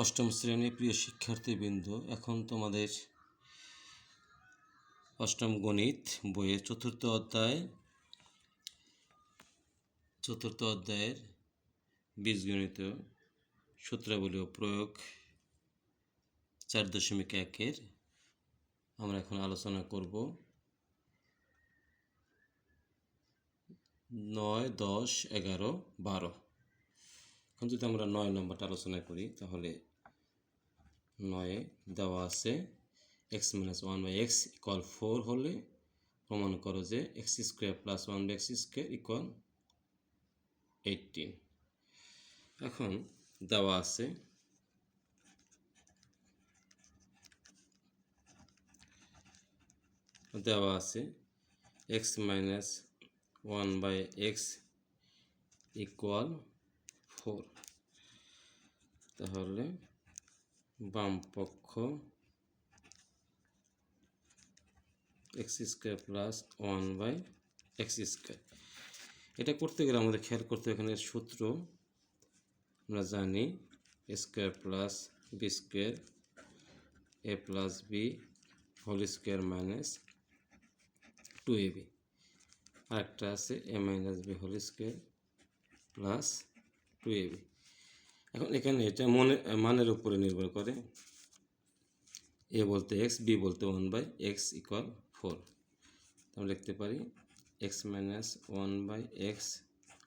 অষ্টম শ্রেণির প্রিয় শিক্ষার্থীবৃন্দ, এখন তোমাদের অষ্টম গণিত বইয়ের চতুর্থ অধ্যায়, চতুর্থ অধ্যায়ের বীজগণিত সূত্রাবলী ও প্রয়োগ চার দশমিক একের আমরা এখন আলোচনা করব। নয়, দশ, এগারো, বারো। এখন যদি আমরা নয় নম্বরটা আলোচনা করি, তাহলে নয়ে দেওয়া আছে X minus one by X equal four হলে প্রমাণ করো যে X square plus one by X square equal eighteen এখন দেওয়া আছে দেওয়া আছে X minus one by X equal four তাহলে বাম পক্ষ, X square plus one by X square. এটা করতে গেলে আমাদের খেয়াল করতে এখানে সূত্র। আমরা জানি square plus B square, A plus B whole square minus two A B. আরেকটা আছে A minus B whole square plus two A B. এখন এখানে এটা মনে, মানের উপরে নির্ভর করে। এ বলতে এক্স বি বলতে one by x equal four আমরা লিখতে পারি x minus one by x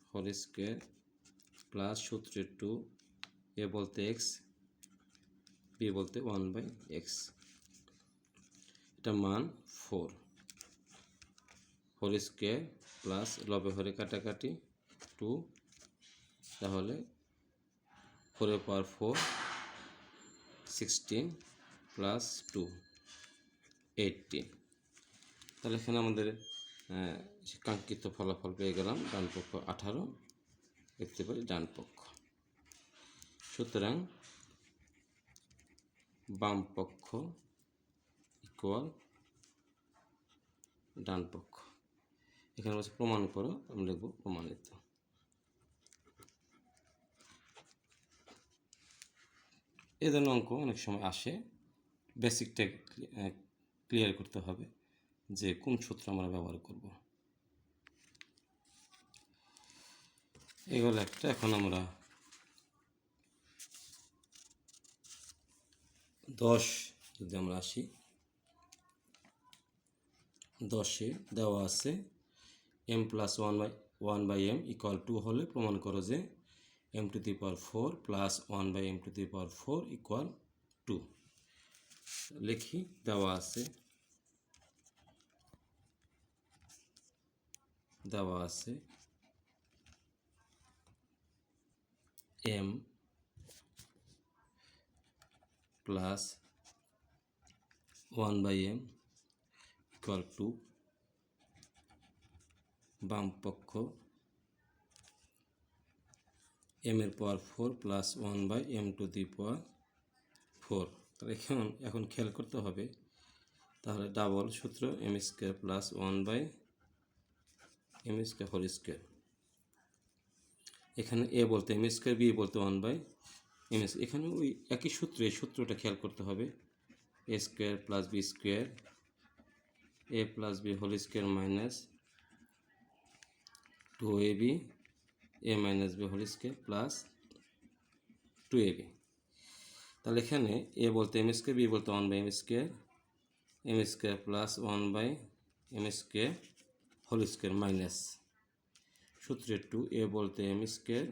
whole square plus সূত্রে টু এ বলতে এক্স বি বলতে ওয়ান বাই এক্স এটা মান ফোর হোল স্কোয়ার প্লাস লবে হরে কাটাকাটি টু তাহলে ফোরের power four sixteen plus two eighteen তাহলে এখানে আমাদের কাঙ্ক্ষিত ফলাফল পেয়ে গেলাম ডান পক্ষ আঠারো, দেখতে পারি ডান পক্ষ। সুতরাং বাম পক্ষ ইকুয়াল ডান পক্ষ। এখানে বলছে প্রমাণ করো, আমি লিখব প্রমাণিত। এ ধরনের অঙ্ক অনেক সময় আসে। বেসিকটা ক্লিয়ার করতে হবে যে কোন সূত্র আমরা ব্যবহার করব। এগুলো একটা, এখন আমরা দশ যদি আমরা আসি, দশে দেওয়া আছে M plus one by one by M equal two হলে প্রমাণ করো যে M to the power four plus one by M to the power four equal two লিখি, দেওয়া আছে। দেওয়া আছে। M plus one by M equal two বাম পক্ষ এম এর power four plus one by M to the power four তাহলে এখন এখন খেয়াল করতে হবে। তাহলে ডাবল সূত্র M square plus one by M square whole square এখানে এ বলতে এম স্কোয়ার বি বলতে ওয়ান বাই এম এস এখানে ওই একই সূত্র, এই সূত্রটা খেয়াল করতে হবে। A square plus B square A plus B whole square minus two A B A minus B whole square plus two A B তাহলে এখানে এ বলতে এম স্কোয়ার বি বলতে one by M square M square plus one by M square whole square minus সূত্রে two এ বলতে M square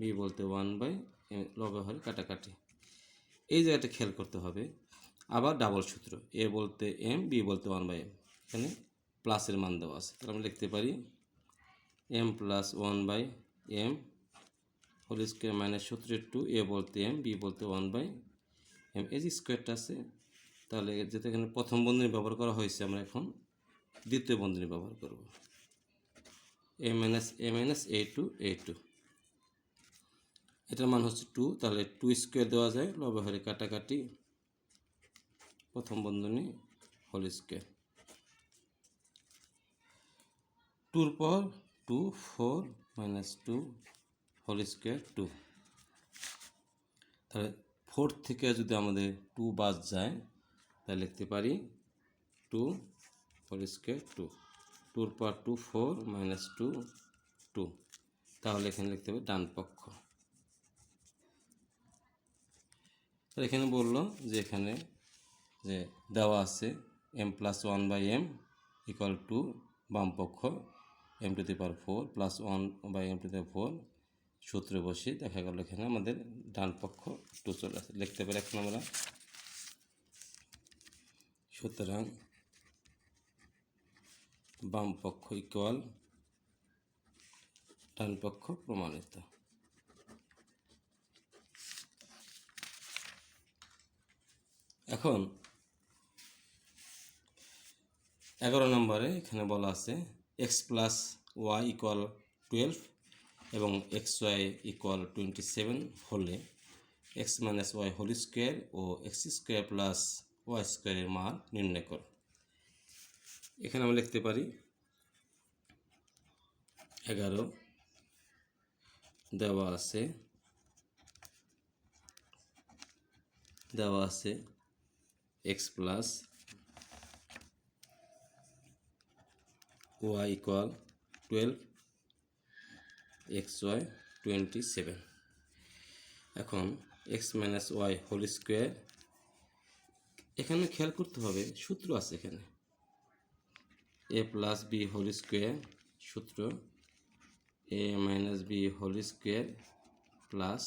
B বলতে one by লবে হয় কাটাকাটি। এই জায়গাটা খেয়াল করতে হবে। আবার ডাবল সূত্র এ বলতে এম বি বলতে ওয়ান বাই এম এখানে প্লাসের মান দেওয়া আছে। তাহলে আমরা লিখতে পারি M plus one by M whole square minus সূত্রে টু এ বলতে এম, বি বলতে ওয়ান বাই এম। এই যে স্কোয়ারটা আছে, তাহলে যেহেতু এখানে প্রথম বন্ধনী ব্যবহার করা হয়েছে, আমরা এখন দ্বিতীয় বন্ধনী ব্যবহার করব। A minus A minus A two A two. এটার মান হচ্ছে টু, তাহলে টু স্কোয়ার দেওয়া যায় লবে হরে কাটাকাটি প্রথম বন্ধনী হোল স্কোয়ার। টুর পর two, four minus two whole square two তাহলে ফোর থেকে যদি আমাদের টু বাদ যায়, তাহলে লিখতে পারি টু ফোর স্কোয়ার টু টুর পর two four minus two two তাহলে এখানে লিখতে হবে ডান পক্ষ। তাহলে এখানে বলল যে এখানে যে দেওয়া আছে M plus one by M equal two বাম পক্ষ M to the power four plus one by M to the four সূত্রে বসে দেখা গেল এখানে আমাদের ডান পক্ষ টু চলে আসে। লিখতে পারি এখন আমরা? সুতরাং বাম পক্ষ ইকুয়াল ডান পক্ষ প্রমাণিত। এখন এগারো নম্বরে এখানে বলা আছে X plus Y equal twelve এবং X Y equal twenty seven হলে X minus Y whole square ও এক্স স্কোয়ার প্লাস ওয়াই স্কোয়ারের মান নির্ণয় করো। এখানে আমরা লিখতে পারি এগারো দেওয়া আছে দেওয়া আছে X plus Y equal twelve X Y twenty seven. এখন X minus Y whole square. এখানে খেয়াল করতে হবে, সূত্র আছে এখানে। A plus B whole square সূত্র, A minus B whole square plus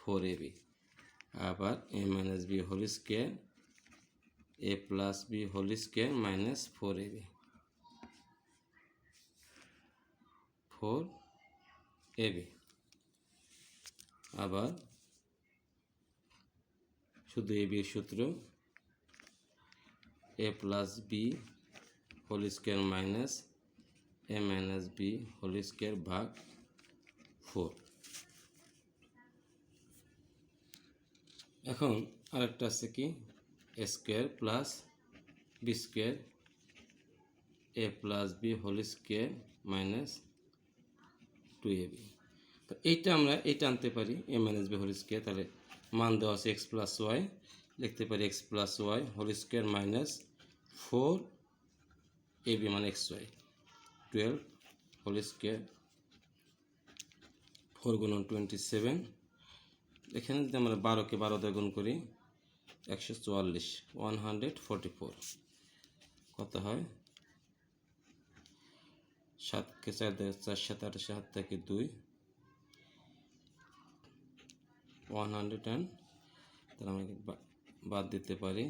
four A B. আবার A minus B whole square, A plus B whole square minus four A B. Four A B. আবার শুধু A B সূত্র, A plus B whole square minus A minus B whole square ভাগ four. এখন আরেকটা আছে কি? A square plus B square, A plus B whole square minus two A B তো এইটা আমরা, এইটা আনতে পারি A minus B whole square, তাহলে মান দেওয়া আছে এক্স প্লাস ওয়াই লিখতে পারি X plus Y whole square minus four A B মানে X Y twelve whole square four গুণন টোয়েন্টি সেভেন এখানে যদি আমরা বারোকে বারো দিয়ে গুণ করি, একশো চুয়াল্লিশ ওয়ান হান্ড্রেড ফোরটি ফোর কত হয়? সাতকে চার দিয়ে চার সাত আট সাত থেকে দুই। ওয়ান হান্ড্রেড অ্যান্ড তাহলে আমরা বাদ দিতে পারি।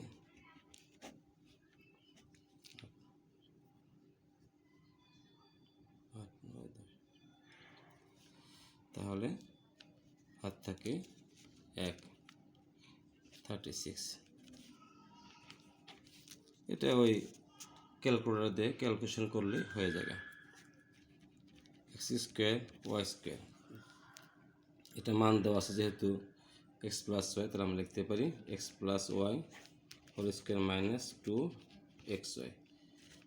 তাহলে হাত থাকে এক থার্টি সিক্স এটা ওই ক্যালকুলেটর দিয়ে ক্যালকুলেশন করলে হয়ে যাবে। এক্স স্কোয়ার ওয়াই স্কোয়ার এটা মান দেওয়া আছে যেহেতু এক্স প্লাস ওয়াই তাহলে আমরা লিখতে পারি X plus Y whole square minus two X Y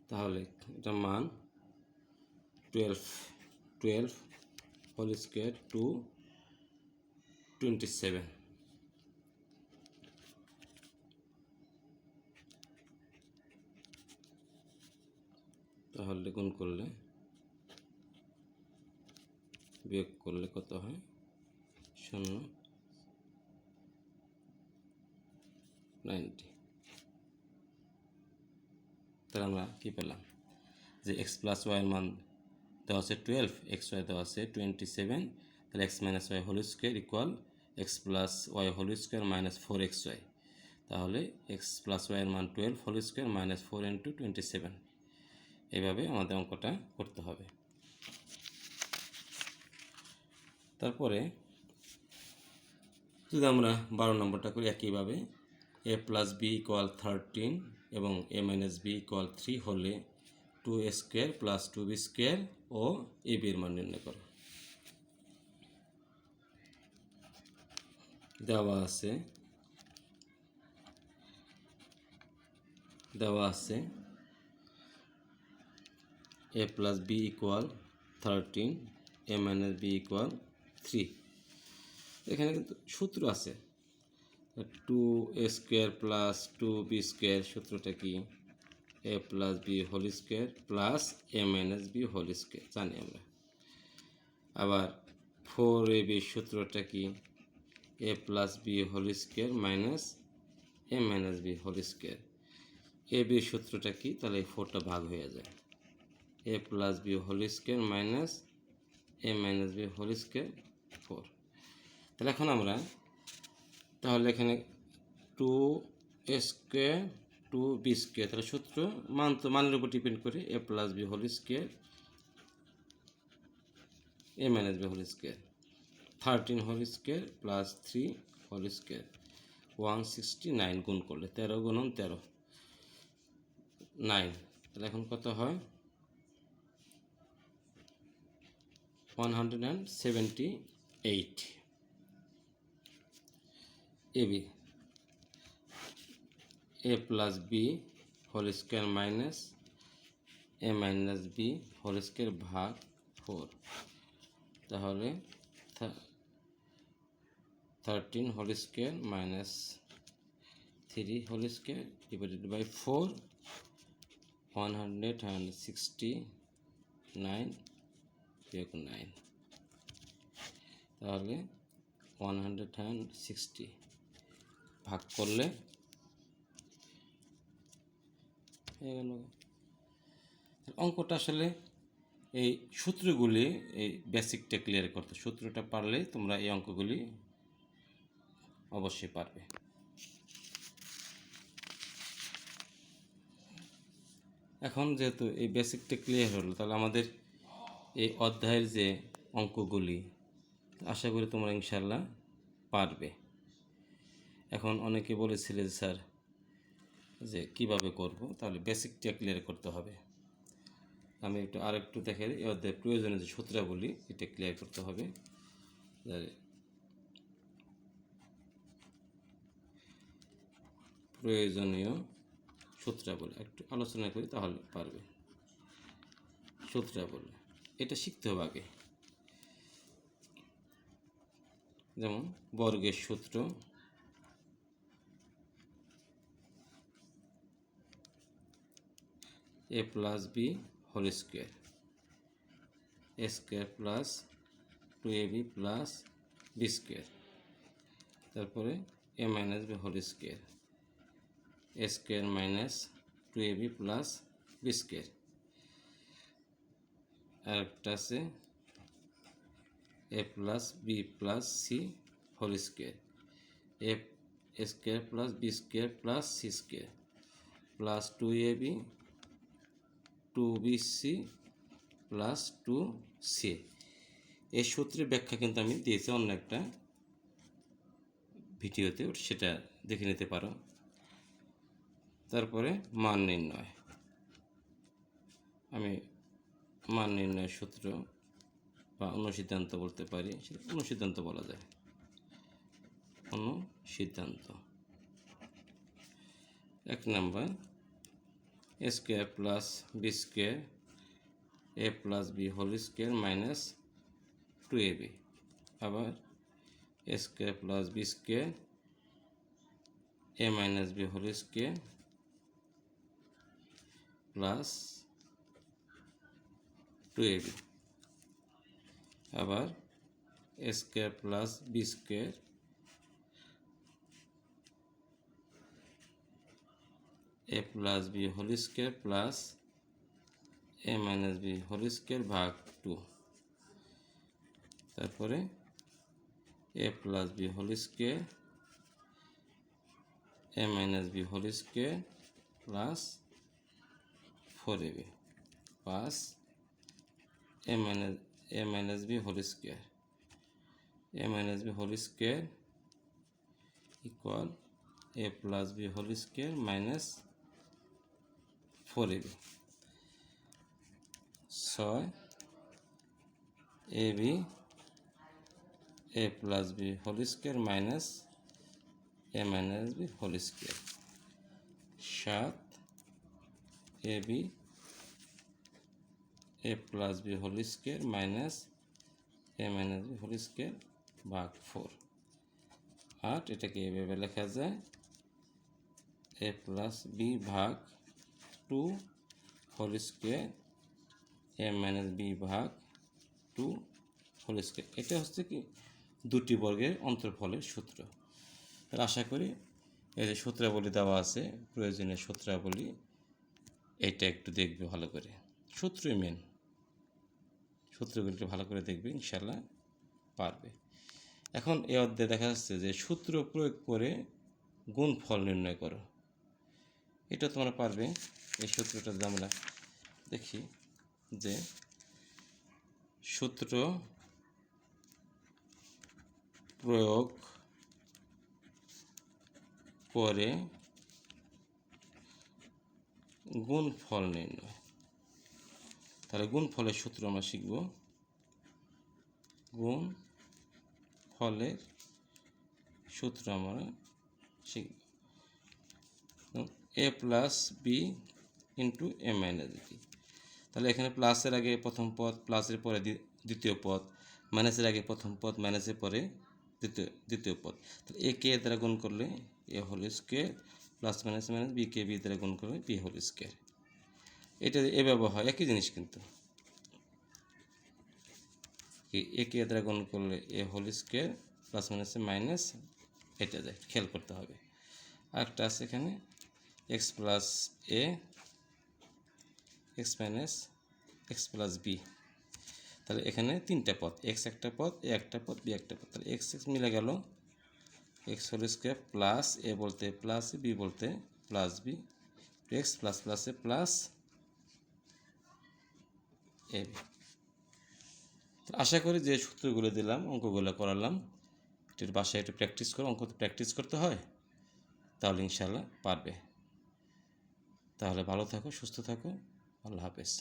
তাহলে এটা মান twelve twelve whole square two twenty seven তাহলে গুণ করলে বিয়োগ করলে কত হয়? শূন্য। নাইনটি। তাহলে আমরা কী পেলাম? যে এক্স প্লাস ওয়াইয়ের মান দেওয়া আছে টুয়েলভ এক্স ওয়াই দেওয়া আছে টোয়েন্টি সেভেন তাহলে X minus Y whole square equal X plus Y whole square minus four X Y তাহলে এক্স প্লাস ওয়াইয়ের মান twelve whole square minus four into twenty seven এইভাবে আমাদের অঙ্কটা করতে হবে। তারপরে যদি আমরা বারো নম্বরটা করি একইভাবে, A plus B equal thirteen এবং A minus B equal three হলে two A square plus two B square ও এ বির মান নির্ণয় করো। দেওয়া আছে দেওয়া আছে A plus B equal thirteen A minus B equal three এখানে কিন্তু সূত্র আছে। Two A square plus two B square সূত্রটা কি? A plus B whole square plus A minus B whole square জানি আমরা। আবার ফোর এ বি সূত্রটা কি? A plus B whole square minus A minus B whole square A B সূত্রটা কি? তাহলে এই ফোরটা ভাগ হয়ে যায়। A plus B whole square minus A minus B whole square four তাহলে এখন আমরা, তাহলে এখানে two square two B square তাহলে সূত্র মান তো, মানের উপর ডিপেন্ড করে A plus B whole square A minus B whole square thirteen whole square plus three whole square one sixty nine গুণ করলে তেরো গুণন তেরো। নাইন তাহলে এখন কত হয়? One hundred and seventy eight AB A plus B whole square minus A minus B whole square ভাগ ফোর তাহলে thirteen whole square minus three whole square divided by four one hundred and sixty nine nine তাহলে one hundred sixty ভাগ করলে হয়ে গেল। অঙ্কটা আসলে এই সূত্রগুলি, এই বেসিকটা ক্লিয়ার করতে, সূত্রটা পারলে তোমরা এই অঙ্কগুলি অবশ্যই পারবে। এখন যেহেতু এই বেসিকটা ক্লিয়ার হলো, তাহলে আমাদের এই অধ্যায়ের যে অঙ্কগুলি আশা করি তোমরা ইনশাল্লাহ পারবে। এখন অনেকে বলেছিলে স্যার, যে কীভাবে করব? তাহলে বেসিকটা ক্লিয়ার করতে হবে। আমি একটু আরেকটু দেখে অধ্যায়ে প্রয়োজনীয় যে সূত্রাবলী এটা ক্লিয়ার করতে হবে। প্রয়োজনীয় সূত্রাবলী একটু আলোচনা করি তাহলে পারবে। সূত্রাবলী এটা শিখতে হবে আগে। যেমন বর্গের সূত্র। A plus B whole square. A square plus two A B plus B square. তারপরে A minus B whole square. A square minus two A B plus B square. আরেকটা আছে A plus B plus C whole square A square plus B square plus C square plus two A B two B C plus two C এই সূত্রের ব্যাখ্যা কিন্তু আমি দিয়েছি অন্য একটা ভিডিওতে সেটা দেখে নিতে পারো। তারপরে মান নির্ণয়। আমি মান নির্ণয়ের সূত্র বা অনুসিদ্ধান্ত বলতে পারি, সেটা অনুসিদ্ধান্ত বলা যায়। অনুসিদ্ধান্ত এক number A square plus B square A plus B whole square minus two A B আবার A square plus B square A minus B whole square plus two A B আবার A square plus B square A plus B whole square plus A minus B whole square ভাগ two তারপরে A plus B whole square A minus B whole square plus four A B plus A minus A minus B whole square A minus B whole square equal A plus B whole square minus four B ছয় A B A plus B whole square minus A minus B whole square সাত A B A plus B whole square minus A minus B whole square ভাগ four আট এটাকে এভাবে লেখা যায় এ plus B ভাগ two whole square A minus B ভাগ two whole square এটা হচ্ছে কি দুটি বর্গের অন্তর্ফলের সূত্র। আশা করি এই যে সূত্রাবলী দেওয়া আছে, প্রয়োজনীয় সূত্রাবলী এইটা একটু দেখবে ভালো করে। সূত্রই মেন সূত্রগুলিকে ভালো করে দেখবে ইনশাল্লাহ পারবে। এখন এ অধ্যায়ে দেখা যাচ্ছে যে সূত্র প্রয়োগ করে গুণ ফল নির্ণয় করো। এটা তোমরা পারবে। এই সূত্রটা যদি আমরা দেখি যে সূত্র প্রয়োগ করে গুণ ফল নির্ণয়। তাহলে গুণ ফলের সূত্র আমরা শিখব। গুণ ফলের সূত্র আমরা শিখব। A plus B into A minus B. তাহলে এখানে প্লাসের আগে প্রথম পদ, প্লাসের পরে দ্বিতীয় পদ, মাইনাসের আগে প্রথম পদ, মাইনাসের পরে দ্বিতীয় দ্বিতীয় পদ। তাহলে এ কে দ্বারা গুণ করলে A whole square, plus minus minus B K B দ্বারা গুণ করলে বি হোল স্কোয়ার। এটা এভাবে হয়, একই জিনিস কিন্তু। কি এ কে দ্বারা গুণ করলে এ হোল স্কোয়ার প্লাস মাইনাসে মাইনাস এটা যায়, খেয়াল করতে হবে। আরেকটা আছে এখানে x plus a x minus x plus b তাহলে এখানে তিনটা পদ এক্স একটা পথ এ একটা পথ বি একটা পথ তাহলে এক্স এক্স মিলে গেল x whole square plus a বলতে প্লাস বি বলতে প্লাস বি এক্স প্লাস প্লাসে প্লাস এ তো আশা করি যে সূত্রগুলো দিলাম, অঙ্কগুলো করালাম। এটির বাসায় একটু প্র্যাকটিস করো অঙ্ক তো প্র্যাকটিস করতে হয়, তাহলে ইনশাল্লাহ পারবে। তাহলে ভালো থাকো, সুস্থ থাকো, আল্লাহ হাফেজ।